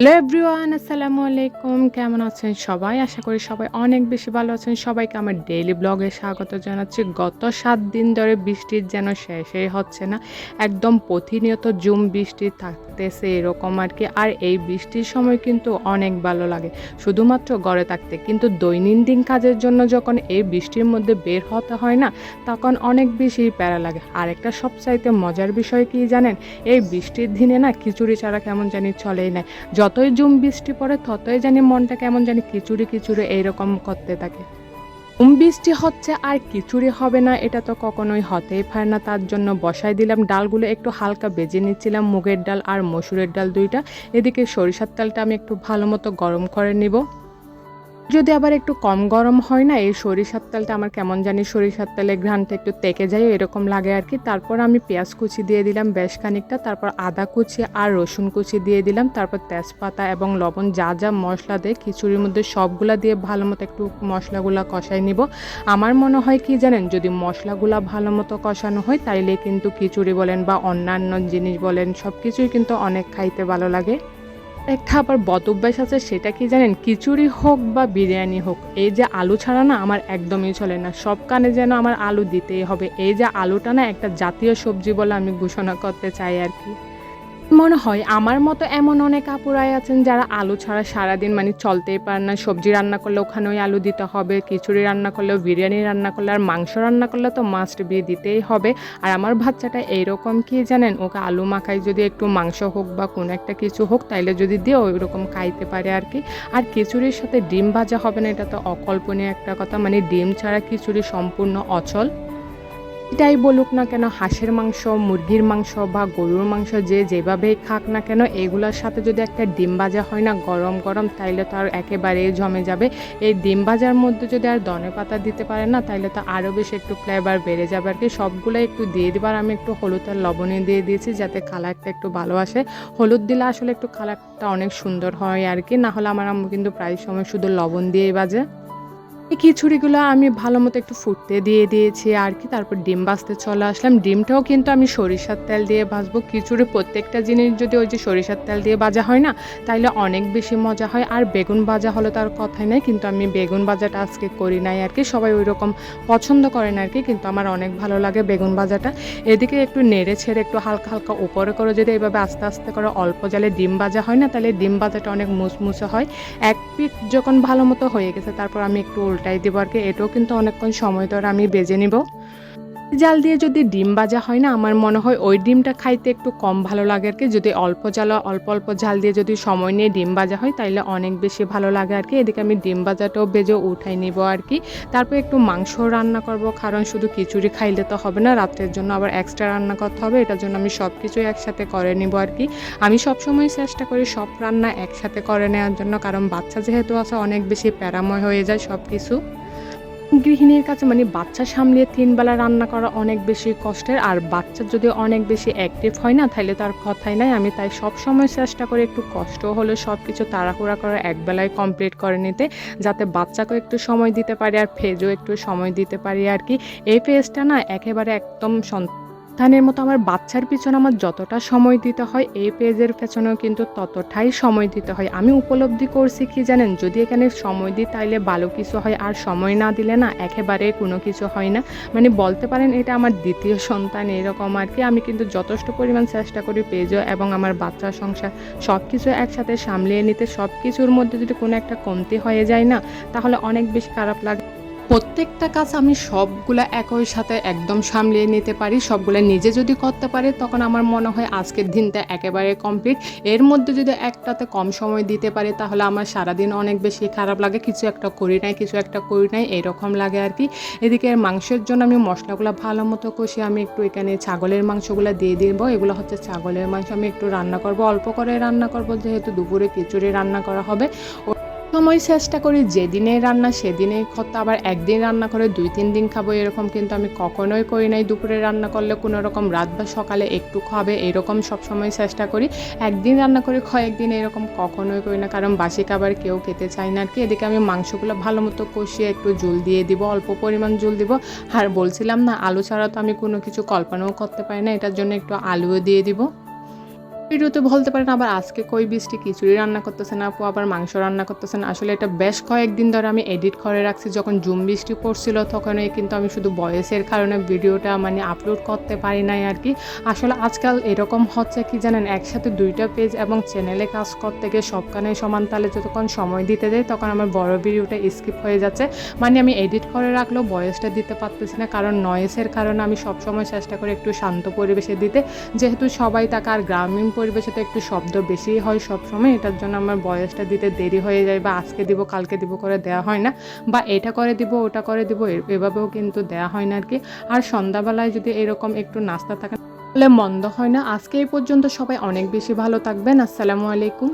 Hello everyone আসসালামু আলাইকুম কেমন আছেন সবাই? আশা করি সবাই অনেক বেশি ভালো আছেন। সবাইকে আমার ডেইলি ব্লগে স্বাগত জানাচ্ছি। গত সাত দিন ধরে বৃষ্টির যেন শেষই হচ্ছে না। একদম প্রতিনিয়ত জুম বৃষ্টি থাকতেছে এরকম আর কি। আর এই বৃষ্টির সময় কিন্তু অনেক ভালো লাগে, শুধুমাত্র ঘরে থাকতে। কিন্তু দৈনন্দিন কাজের জন্য যখন এই বৃষ্টির মধ্যে বের হতে হয় না, তখন অনেক বেশি প্যারা লাগে। আর একটা সবচাইতে মজার বিষয় কি জানেন? এই বৃষ্টির দিনে না খিচুড়ি ছাড়া কেমন জানি চলেই নাই যতই জুম বৃষ্টি পড়ে, ততই জানি মনটা কেমন জানি খিচুড়ি খিচুড়ি এইরকম করতে থাকে। বৃষ্টি হচ্ছে আর খিচুড়ি হবে না, এটা তো কখনোই হতেই পারে না। তার জন্য বসাই দিলাম ডালগুলো, একটু হালকা বেজে নিচ্ছিলাম, মুগের ডাল আর মসুরের ডাল দুইটা। এদিকে সরিষার তেলটা আমি একটু ভালো মতো গরম করে নিব। যদি আবার একটু কম গরম হয় না, এই সরিষার তেলটা আমার কেমন জানি সরিষার তেলের ঘ্রানটা একটু তেকে যায়, এরকম লাগে আর কি। তারপর আমি পেঁয়াজ কুচি দিয়ে দিলাম বেশ খানিকটা, তারপর আদা কুচি আর রসুন কুচি দিয়ে দিলাম, তারপর তেজপাতা এবং লবণ, যা যা মশলা দেয়, খিচুড়ির মধ্যে সবগুলা দিয়ে ভালো মতো একটু মশলাগুলা কষাই নিব। আমার মনে হয় কি জানেন, যদি মশলাগুলা ভালো মতো কষানো হয়, তাইলে কিন্তু খিচুড়ি বলেন বা অন্যান্য জিনিস বলেন সব কিছুই কিন্তু অনেক খাইতে ভালো লাগে। একটা আবার বদ অভ্যাস আছে, সেটা কি জানেন? খিচুড়ি হোক বা বিরিয়ানি হোক, এই যে আলু ছাড়া না আমার একদমই চলে না। সব কানে যেন আমার আলু দিতেই হবে। এই যে আলুটা না একটা জাতীয় সবজি বলে আমি ঘোষণা করতে চাই আর কি। মনে হয় আমার মতো এমন অনেক আপুরাই আছেন যারা আলু ছাড়া সারাদিন মানে চলতেই পারে না। সবজি রান্না করলে ওখানে ওই আলু দিতে হবে, খিচুড়ি রান্না করলেও বিরিয়ানি রান্না করলে, আর মাংস রান্না করলে তো মাস্ট বি দিতেই হবে। আর আমার বাচ্চাটা এইরকম কি জানেন? ওকে আলু মাখাই যদি একটু মাংস হোক বা কোনো একটা কিছু হোক, তাইলে যদি দিয়ে ওই রকম খাইতে পারে আর কি। আর খিচুড়ির সাথে ডিম ভাজা হবে না, এটা তো অকল্পনীয় একটা কথা। মানে ডিম ছাড়া খিচুড়ি সম্পূর্ণ অচল। এটাই বলুক না কেন, হাঁসের মাংস, মুরগির মাংস বা গরুর মাংস যে যেভাবেই খাক না কেন, এগুলোর সাথে যদি একটা ডিম ভাজা হয় না, গরম গরম, তাইলে তো আর একেবারে জমে যাবে। এই ডিম ভাজার মধ্যে যদি আর ধনে পাতা দিতে পারে না, তাইলে তো আরও বেশি একটু ফ্লেভার বেড়ে যাবে আর কি সবগুলো একটু দিয়ে দিবার, আমি একটু হলুদ আর লবণে দিয়ে দিয়েছি যাতে কালারটা একটু ভালো আসে। হলুদ দিলে আসলে একটু কালারটা অনেক সুন্দর হয় আর কি না হলে আমার আম্মু কিন্তু প্রায় সময় শুধু লবণ দিয়েই বাজে এই খিচুড়িগুলো আমি ভালো মতো একটু ফুটতে দিয়ে দিয়েছি আর কি, তারপর ডিম ভাজতে চলে আসলাম। ডিমটাও কিন্তু আমি সরিষার তেল দিয়ে ভাজবো। খিচুড়ি প্রত্যেকটা জিনিস যদি ওই যে সরিষার তেল দিয়ে ভাজা হয় না, তাইলে অনেক বেশি মজা হয়। আর বেগুন ভাজা হলে তার কথাই নাই, কিন্তু আমি বেগুন ভাজাটা আজকে করি নাই আর কি। সবাই ওই রকম পছন্দ করেন আর কি, কিন্তু আমার অনেক ভালো লাগে বেগুন ভাজাটা। এদিকে একটু নেড়ে ছেড়ে একটু হালকা হালকা উপরে করে যদি এভাবে আস্তে আস্তে করে অল্প জালে ডিম ভাজা হয় না তাহলে ডিম ভাজাটা অনেক মুসমুসে হয়। এক পিঠ যখন ভালো মতো হয়ে গেছে, তারপর আমি একটু উল্টাই দিব আর কি এটাও কিন্তু অনেকক্ষণ সময় ধরে আমি বেজে নিব। জাল দিয়ে যদি ডিম ভাজা হয় না, আমার মনে হয় ওই ডিমটা খাইতে একটু কম ভালো লাগে আর কি। যদি অল্প জাল, অল্প অল্প ঝাল দিয়ে যদি সময় নিয়ে ডিম ভাজা হয়, তাইলে অনেক বেশি ভালো লাগে আর কি। এদিকে আমি ডিম ভাজাটাও বেজে উঠাই নিব আর কি। তারপর একটু মাংস রান্না করব, কারণ শুধু খিচুড়ি খাইলে তো হবে না, রাত্রের জন্য আবার এক্সট্রা রান্না করতে হবে, এটার জন্য আমি সব কিছুই একসাথে করে নিব আর কি। আমি সবসময় চেষ্টা করি সব রান্না একসাথে করে নেওয়ার জন্য, কারণ বাচ্চা যেহেতু আছে, অনেক বেশি প্যারাময় হয়ে যায় সব কিছু গৃহিণীর কাছে মানে বাচ্চা সামলিয়ে তিন বেলা রান্না করা অনেক বেশি কষ্টের, আর বাচ্চা যদি অনেক বেশি অ্যাক্টিভ হয় না তাহলে তার কথাই নাই। আমি তাই সব সময় চেষ্টা করি একটু কষ্ট হলে সব কিছু তাড়াহুড়া করে একবেলায় কমপ্লিট করে নিতে, যাতে বাচ্চাকে একটু সময় দিতে পারি আর ফেজও একটু সময় দিতে পারি আর কি। এই ফেজটা না একেবারে একদম সন্তানের মতো আমার বাচ্চার পিছনে আমার যতটা সময় দিতে হয়, এই পেজের পেছনেও কিন্তু ততটাই সময় দিতে হয়। আমি উপলব্ধি করছি কি জানেন? যদি এখানে সময় দিই, তাইলে ভালো কিছু হয়, আর সময় না দিলে না একেবারে কোনো কিছু হয় না। মানে বলতে পারেন, এটা আমার দ্বিতীয় সন্তান, এরকম আর কি। আমি কিন্তু যথেষ্ট পরিমাণ চেষ্টা করি পেজও এবং আমার বাচ্চার সংসার সব কিছু একসাথে সামলিয়ে নিতে। সব কিছুর মধ্যে যদি কোনো একটা কমতি হয়ে যায় না, তাহলে অনেক বেশি খারাপ লাগে। প্রত্যেকটা কাজ আমি সবগুলা একই সাথে একদম সামলিয়ে নিতে পারি, সবগুলো নিজে যদি করতে পারি, তখন আমার মনে হয় আজকের দিনটা একেবারে কমপ্লিট এর মধ্যে যদি একটাতে কম সময় দিতে পারি, তাহলে আমার সারাদিন অনেক বেশি খারাপ লাগে। কিছু একটা করি নাই, কিছু একটা করি নাই, এরকম লাগে আর কি। এদিকে মাংসের জন্য আমি মশলাগুলো ভালো মতো কষি আমি একটু এখানে ছাগলের মাংসগুলো দিয়ে দিব। এগুলো হচ্ছে ছাগলের মাংস, আমি একটু রান্না করব। অল্প করে রান্না করব, যেহেতু দুপুরে খিচুড়ি রান্না করা হবে। সময় চেষ্টা করি যেদিনে রান্না সেদিনেই খত্তা আবার একদিন রান্না করে দুই, তিন দিন খাব এরকম কিন্তু আমি কখনোই করি নাই। দুপুরে রান্না করলে কোনো রকম রাত বা সকালে একটু খাবে এরকম সব সময় চেষ্টা করি। একদিন রান্না করে কয়েকদিন এরকম কখনোই করি না। কারণ বাসি খাবার কেউ খেতে চায় না আর কি এদিকে আমি মাংসগুলো ভালো মতো কষিয়ে একটু জল দিয়ে দিব, অল্প পরিমাণ জল দিব। আর বলছিলাম না, আলু ছাড়া তো আমি কোনো কিছু কল্পনাও করতে পারি না। এটার জন্য একটু আলুও দিয়ে দিব। ভিডিওতে বলতে পারেন আবার আজকে কই বৃষ্টি, খিচুড়ি রান্না করতেছেন আপু আবার মাংস রান্না করতেছেন আসলে এটা বেশ কয়েকদিন ধরে আমি এডিট করে রাখছি, যখন জুম বৃষ্টি পড়ছিল তখনই কিন্তু আমি শুধু বয়সের কারণে ভিডিওটা মানে আপলোড করতে পারি নাই আর কি। আসলে আজকাল এরকম হচ্ছে কি জানেন, একসাথে দুইটা পেজ এবং চ্যানেলে কাজ করতে গিয়ে সবখানে সমান তালে যতক্ষণ সময় দিতে যাই, তখন আমার বড় ভিডিওটা স্কিপ হয়ে যাচ্ছে। মানে আমি এডিট করে রাখলেও বয়সটা দিতে পারতেছি না, কারণ নয়েসের কারণে আমি সবসময় চেষ্টা করি একটু শান্ত পরিবেশে দিতে। যেহেতু সবাই তাকে আর গ্রামীণ পরিবেশে তো একটু শব্দ বেশি হয় সবসময়, এটার জন্য আমার বয়সটা দিতে দেরি হয়ে যায় বা আজকে দিব, কালকে দিব করে দেওয়া হয় না বা এটা করে দিব, ওটা করে দিব এভাবেও কিন্তু দেওয়া হয় না আর কি। আর সন্ধ্যাবেলায় যদি এরকম একটু নাস্তা থাকে, তাহলে মন্দ হয় না। আজকে এই পর্যন্ত সবাই অনেক বেশি ভালো থাকবেন। আসসালামু আলাইকুম।